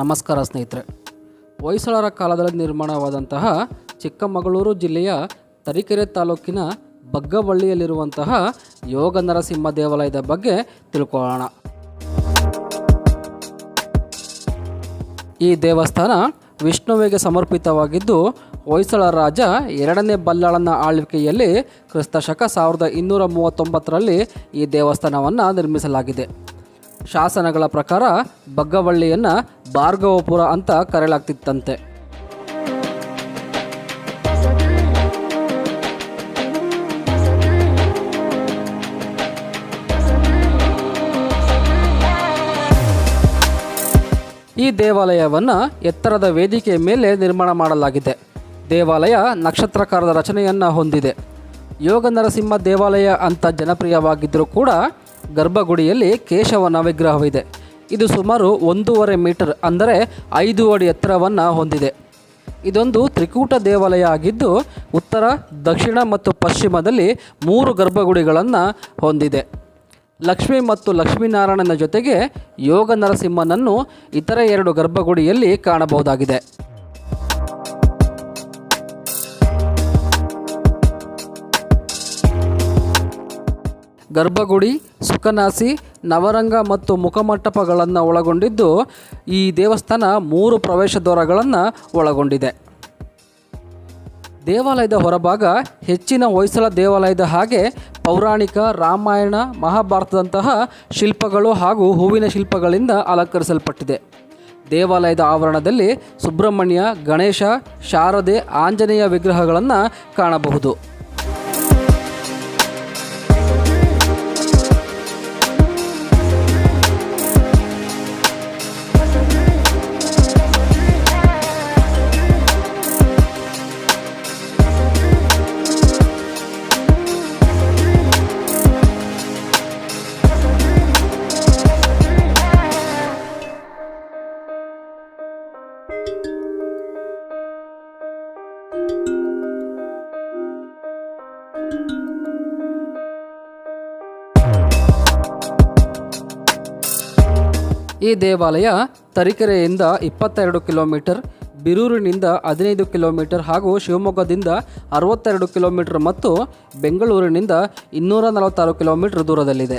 ನಮಸ್ಕಾರ ಸ್ನೇಹಿತರೆ. ಹೊಯ್ಸಳರ ಕಾಲದಲ್ಲಿ ನಿರ್ಮಾಣವಾದಂತಹ ಚಿಕ್ಕಮಗಳೂರು ಜಿಲ್ಲೆಯ ತರೀಕೆರೆ ತಾಲೂಕಿನ ಬಗ್ಗವಳ್ಳಿಯಲ್ಲಿರುವಂತಹ ಯೋಗ ನರಸಿಂಹ ದೇವಾಲಯದ ಬಗ್ಗೆ ತಿಳ್ಕೊಳ್ಳೋಣ. ಈ ದೇವಸ್ಥಾನ ವಿಷ್ಣುವಿಗೆ ಸಮರ್ಪಿತವಾಗಿದ್ದು, ಹೊಯ್ಸಳ ರಾಜ ಎರಡನೇ ಬಲ್ಲಾಳನ ಆಳ್ವಿಕೆಯಲ್ಲಿ ಕ್ರಿಸ್ತಶಕ ಸಾವಿರದ ಇನ್ನೂರ ಮೂವತ್ತೊಂಬತ್ತರಲ್ಲಿ ಈ ದೇವಸ್ಥಾನವನ್ನು ನಿರ್ಮಿಸಲಾಗಿದೆ. ಶಾಸನಗಳ ಪ್ರಕಾರ ಬಗ್ಗವಳ್ಳಿಯನ್ನು ಭಾರ್ಗವಪುರ ಅಂತ ಕರೆಯಲಾಗ್ತಿತ್ತಂತೆ. ಈ ದೇವಾಲಯವನ್ನು ಎತ್ತರದ ವೇದಿಕೆಯ ಮೇಲೆ ನಿರ್ಮಾಣ ಮಾಡಲಾಗಿದೆ. ದೇವಾಲಯ ನಕ್ಷತ್ರಕಾರದ ರಚನೆಯನ್ನು ಹೊಂದಿದೆ. ಯೋಗ ನರಸಿಂಹ ದೇವಾಲಯ ಅಂತ ಜನಪ್ರಿಯವಾಗಿದ್ದರೂ ಕೂಡ ಗರ್ಭಗುಡಿಯಲ್ಲಿ ಕೇಶವನ ವಿಗ್ರಹವಿದೆ ಇದು ಸುಮಾರು ಒಂದೂವರೆ ಮೀಟರ್ ಅಂದರೆ ಐದು ಅಡಿ ಎತ್ತರವನ್ನು ಹೊಂದಿದೆ. ಇದೊಂದು ತ್ರಿಕೂಟ ದೇವಾಲಯ ಆಗಿದ್ದು, ಉತ್ತರ, ದಕ್ಷಿಣ ಮತ್ತು ಪಶ್ಚಿಮದಲ್ಲಿ ಮೂರು ಗರ್ಭಗುಡಿಗಳನ್ನು ಹೊಂದಿದೆ. ಲಕ್ಷ್ಮಿ ಮತ್ತು ಲಕ್ಷ್ಮೀನಾರಾಯಣನ ಜೊತೆಗೆ ಯೋಗ ನರಸಿಂಹನನ್ನು ಇತರ ಎರಡು ಗರ್ಭಗುಡಿಯಲ್ಲಿ ಕಾಣಬಹುದಾಗಿದೆ. ಗರ್ಭಗುಡಿ ಸುಖನಾಸಿ ನವರಂಗ ಮತ್ತು ಮುಖಮಂಟಪಗಳನ್ನು ಒಳಗೊಂಡಿದ್ದು ಈ ದೇವಸ್ಥಾನ ಮೂರು ಪ್ರವೇಶ ದ್ವಾರಗಳನ್ನು ಒಳಗೊಂಡಿದೆ. ದೇವಾಲಯದ ಹೊರಭಾಗ ಹೆಚ್ಚಿನ ಹೊಯ್ಸಳ ದೇವಾಲಯದ ಹಾಗೆ ಪೌರಾಣಿಕ, ರಾಮಾಯಣ, ಮಹಾಭಾರತದಂತಹ ಶಿಲ್ಪಗಳು ಹಾಗೂ ಹೂವಿನ ಶಿಲ್ಪಗಳಿಂದ ಅಲಂಕರಿಸಲ್ಪಟ್ಟಿದೆ. ದೇವಾಲಯದ ಆವರಣದಲ್ಲಿ ಸುಬ್ರಹ್ಮಣ್ಯ, ಗಣೇಶ, ಶಾರದೆ, ಆಂಜನೇಯ ವಿಗ್ರಹಗಳನ್ನು ಕಾಣಬಹುದು. ಈ ದೇವಾಲಯ ತರೀಕೆರೆಯಿಂದ ಇಪ್ಪತ್ತೆರಡು ಕಿಲೋಮೀಟರ್, ಬಿರೂರಿನಿಂದ ಹದಿನೈದು ಕಿಲೋಮೀಟರ್ ಹಾಗೂ ಶಿವಮೊಗ್ಗದಿಂದ ಅರವತ್ತೆರಡು ಕಿಲೋಮೀಟರ್ ಮತ್ತು ಬೆಂಗಳೂರಿನಿಂದ ಇನ್ನೂರ ನಲವತ್ತಾರು ಕಿಲೋಮೀಟರ್ ದೂರದಲ್ಲಿದೆ.